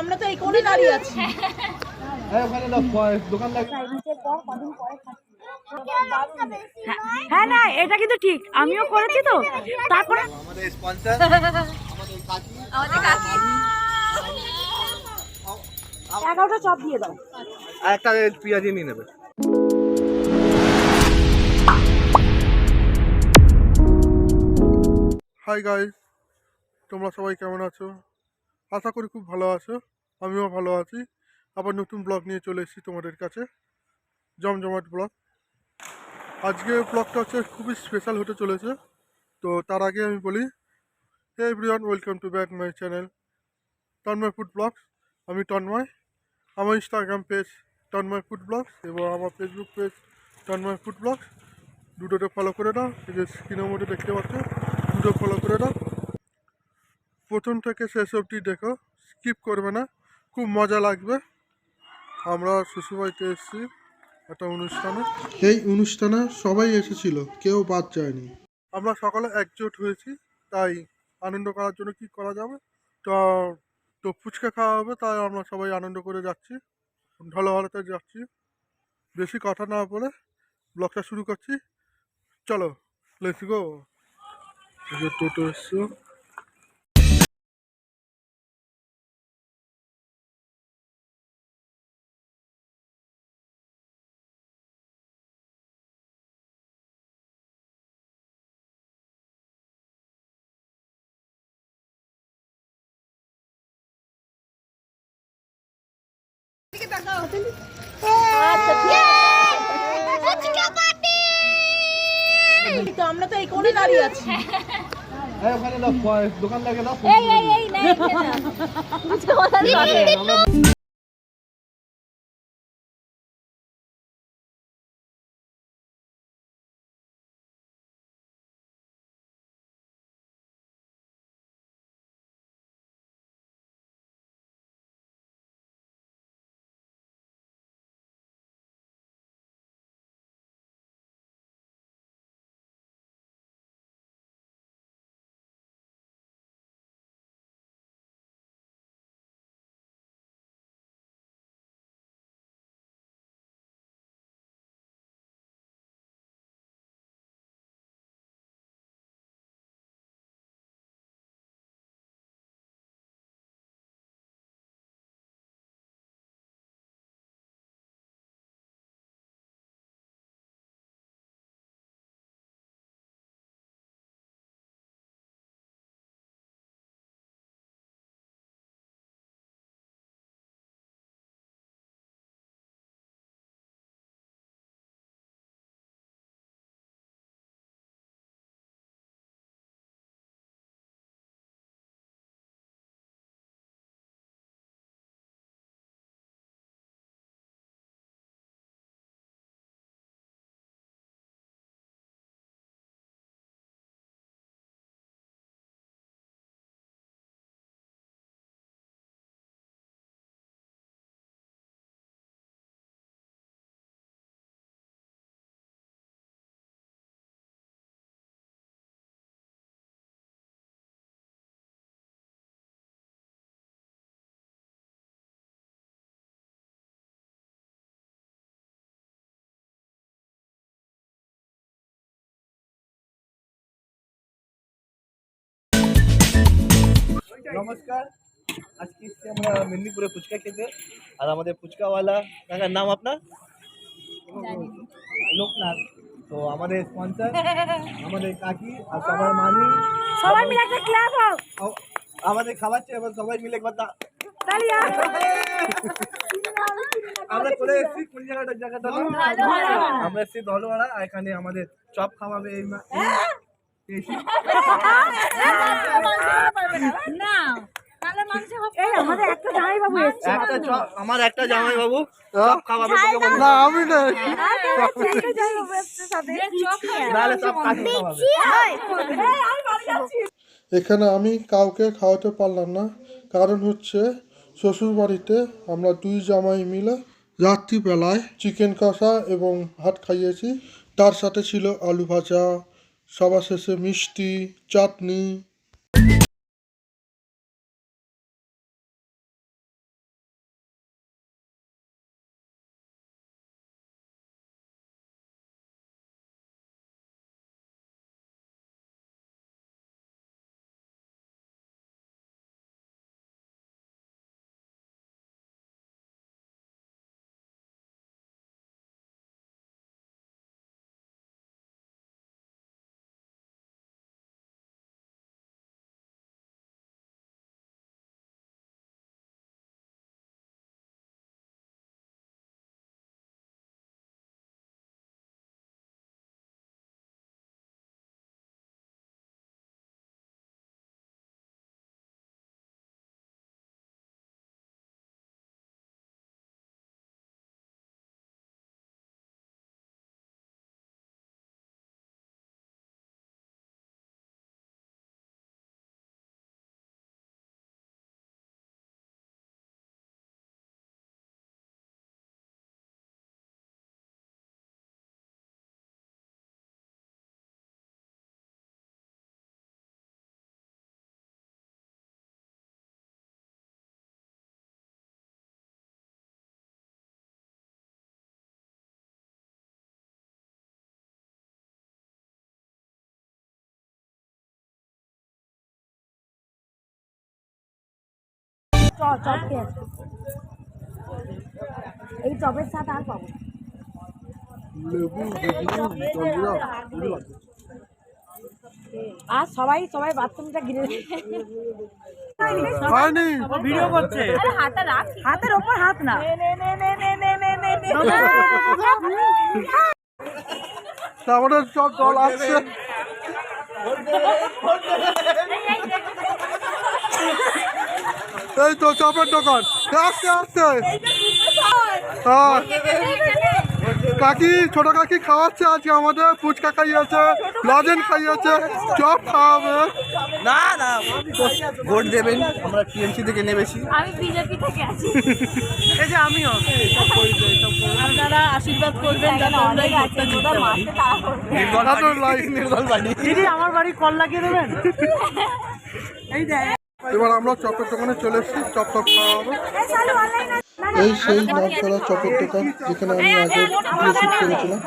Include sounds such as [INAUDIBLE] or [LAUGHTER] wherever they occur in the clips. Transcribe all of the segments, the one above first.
আমরা তো এই কোণে দাঁড়িয়ে আছি। হ্যাঁ না এটা কিন্তু ঠিক। আমিও করেছি তো। তারপরে আমাদের স্পন্সর আমাদের কাকি। এগারোটা চপ দিয়ে দাও। আর একটা পেঁয়াজি নিয়ে নেবে। হাই গাইস তোমরা সবাই কেমন আছো? আশা করি খুব ভালো আছো। আমিও ভালো আছি। আবার নতুন ব্লগ নিয়ে চলে এসেছি তোমাদের কাছে। জমজমাট ব্লগ আজকে ব্লগটা হচ্ছে খুবই স্পেশাল হতে চলেছে। তো তার আগে আমি বলি, hey everyone welcome to back my channel Tanmoy food blogs আমি তন্ময় আমার Instagram page Tanmoy food blogs এবং আমার Facebook page Tanmoy food blogs দুটোতে ফলো করে দাও এই যে স্ক্রিনের মধ্যে দেখতে পাচ্ছ, দুটো ফলো করে দাও প্রথম থেকে শেষ অবধি দেখো স্কিপ করবে না খুব মজা লাগবে। আমরা শ্বশুরবাড়িতে এসেছি একটা অনুষ্ঠানে। এই অনুষ্ঠানে সবাই এসেছিল কেউ বাদ যায়নি। আমরা সকলে একজোট হয়েছি তাই আনন্দ করার জন্য কি করা যাবে? তো তো ফুচকা খাওয়া হবে তাই আমরা সবাই আনন্দ করে যাচ্ছি। ভালো ভালোতে যাচ্ছি। বেশি কথা না বলে ব্লগটা শুরু করছি। চলো লেটস গো টোটো এসছো। তো আমরা তো এই কোণে দাঁড়িয়ে আছি দোকান লাগে নমস্কার। আজকে এসেছি আমরা মেদিনীপুরে ফুচকা খেতে। আর আমাদের ফুচকাওয়ালা কাকার নাম আপনার? লোকনাথ। তো আমাদের স্পন্সর [LAUGHS] আমাদের কাকি আর সবার মামি। সবাই মিলে একটা ক্লাব হোক। আমাদের খাওয়াচ্ছে এবার সবাই মিলে একবার তালিয়া [LAUGHS] আমরা চলে এসেছি কোন জায়গাটা। জায়গাটা আমরা এসেছি এখানে আমাদের চপ খাওয়াবে এই আমার একটা জামাই বাবু খাওয়াবে না আমি না। এখানে আমি কাউকে খাওয়াতে পারলাম না। কারণ হচ্ছে শ্বশুর বাড়িতে আমরা দুই জামাই মিলে রাত্রিবেলায় চিকেন কষা এবং ভাত খাইয়েছি। তার সাথে ছিল আলু ভাজা সবার শেষে মিষ্টি চাটনি চপ চপ খেয়ে এই চপের সাথে আর পাবো আর সবাই সবাই বাথরুমটা ঘিরে ভিডিও করছে হাতের ওপর হাত না তারপরে সব জল আসছে এই তো চপের দোকান। আসতে আসতে হ্যাঁ। কাকি ছোট কাকি খাওয়াচ্ছে আজকে আমাদের ফুচকা খাইয়েছে লজেন খাইয়েছে চপ খাওয়াবে। না না ভোট দেবেন আমরা টিএমসি থেকে নেমেছি। আমি বিজেপি থেকে আছি। এই যে আমিও। আপনারা আশীর্বাদ করবেন যাতে আমরা এই ভোটটা জিততে পারি। নির্দল বাড়ি, আমার বাড়ি কল লাগিয়ে দেবেন [LAUGHS] এবার আমরা চপের দোকানে চলে এসেছি চপ চপ খাওয়া হবে এই সেই নামছড়া চপের দোকান যেখানে আমি আগে ভিডিও শুট করেছিলাম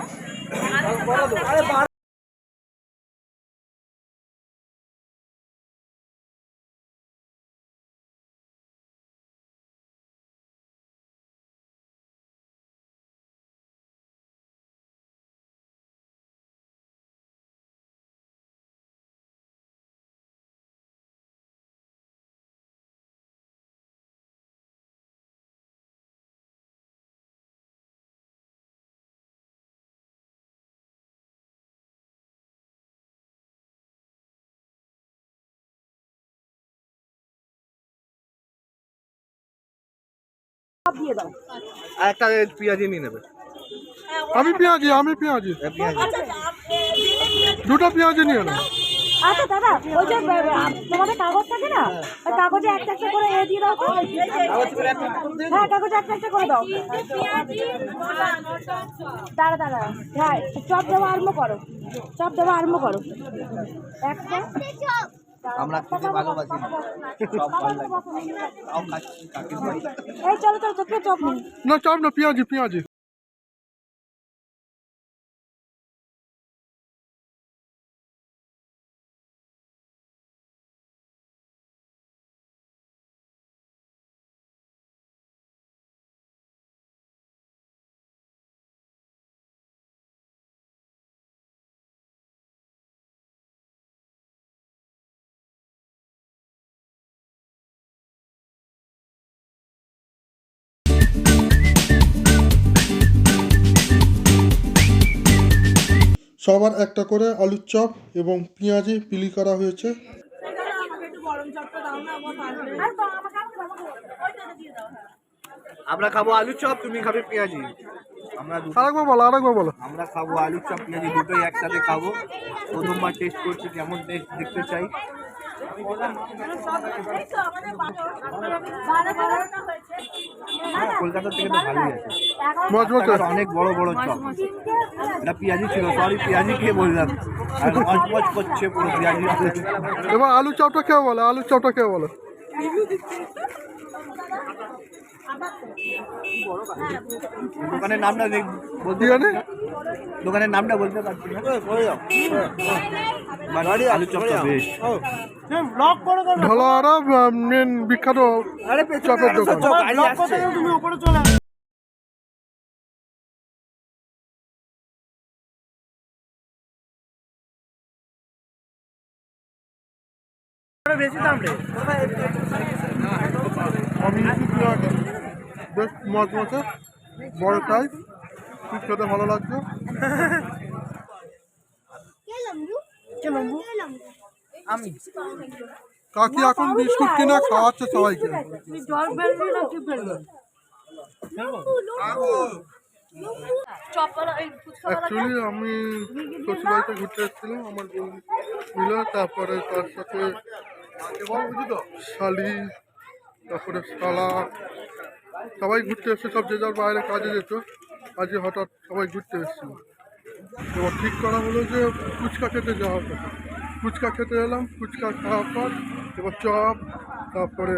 আর একটা পেঁয়াজি নিয়ে নেবে। আমি পেঁয়াজি আমি পেঁয়াজি। পেঁয়াজি। দুটো পেঁয়াজি নিয়ে নাও। আচ্ছা দাদা ওই যে তোমাদের কাগজ থাকে না? ওই কাগজে একটা একটা করে এ দিয়ে দাও তো। হ্যাঁ কাগজে একটা একটা করে দাও। দাঁড়া দাঁড়া। হ্যাঁ চপ দেওয়া আরম্ভ করো। চপ দেওয়া আরম্ভ করো। একটা। আমরা খেতে ভালোবাসি না। সব ভালো লাগে তাও খাচ্ছি কাকির বাড়ি এই চলো চলো চপ না চপ না পেঁয়াজি পেঁয়াজি সবার একটা করে আলুর চপ এবং পেঁয়াজি পিলি করা হয়েছে। আমরা খাব আলু চপ তুমি খাবে পেঁয়াজি। আমরা আরেকবার বলো আরেকবার বলো। আমরা খাব আলু চপ পেঁয়াজি দুটোই একসাথে খাব। প্রথমবার টেস্ট করছি কেমন টেস্ট দেখতে চাই। কলকাতা থেকে তো ভালোই আছে। অনেক বড় বড় চপ। এটা পেঁয়াজি ছিল সরি পেঁয়াজি খেয়ে বললাম। আর মচমচ করছে পুরো পেঁয়াজি। এবার আলু চপটা খেয়ে বলো আলুর চপটা খেয়ে বলো। দোকানের নামটা বলতে দোকানের নামটা বলতে পারছি না। আলু চপটা বেস্ট ঢলোয়ারা মেন বিখ্যাত চপের দোকান। আমি পেঁয়াজি বেশ মজমজে বড় টাইপ খেতে ভালো লাগছে। কাকি এখন বিস্কুট কিনে খাওয়াচ্ছে সবাইকে। জল ফেলবি না অ্যাকচুয়ালি আমি শ্বশুরবাড়িতে ঘুরতে এসেছিলাম, আমার মিলে তারপরে তার সাথে শালি, তারপরে শালা, সবাই ঘুরতে এসছে, সব যে যার বাইরে কাজে যেত আজকে হঠাৎ সবাই ঘুরতে এসেছিল এবার ঠিক করা হলো যে ফুচকা খেতে যাওয়া হবে ফুচকা খেতে এলাম, ফুচকা খাওয়ার পর এবার চপ, তারপরে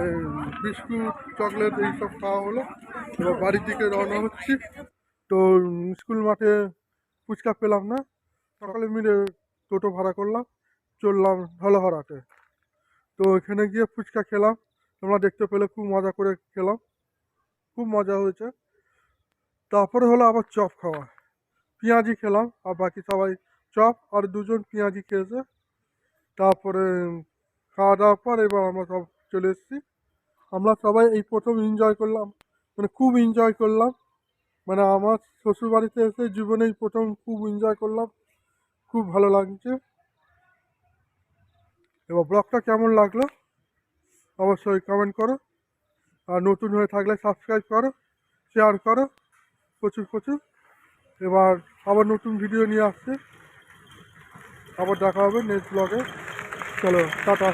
বিস্কুট, চকলেট এইসব খাওয়া হলো। এবার বাড়ির দিকে রওনা হচ্ছি। তো স্কুল মাঠে ফুচকা পেলাম না। সকালে মিলে টোটো ভাড়া করলাম, চললাম ঢলহরাতে তো এখানে গিয়ে ফুচকা খেলাম। তোমরা দেখতে পেলে খুব মজা করে খেলাম। খুব মজা হয়েছে। তারপরে হলো আবার চপ খাওয়া। পেঁয়াজি খেলাম, আর বাকি সবাই চপ আর দুজন পেঁয়াজি খেয়েছে। তারপরে খাওয়া দাওয়ার পর এবার আমরা সব চলে এসেছি। আমরা সবাই এই প্রথম এনজয় করলাম মানে খুব এনজয় করলাম। মানে আমার শ্বশুরবাড়িতে এসে জীবনেই প্রথম খুব এনজয় করলাম, খুব ভালো লাগছে। এবার ব্লগটা কেমন লাগল? অবশ্যই কমেন্ট করো, আর নতুন হয়ে থাকলে সাবস্ক্রাইব করো শেয়ার করো, প্রচুর প্রচুর। এবার আবার নতুন ভিডিও নিয়ে আসছে। আবার দেখা হবে নেক্সট ব্লগে চলো টাটা।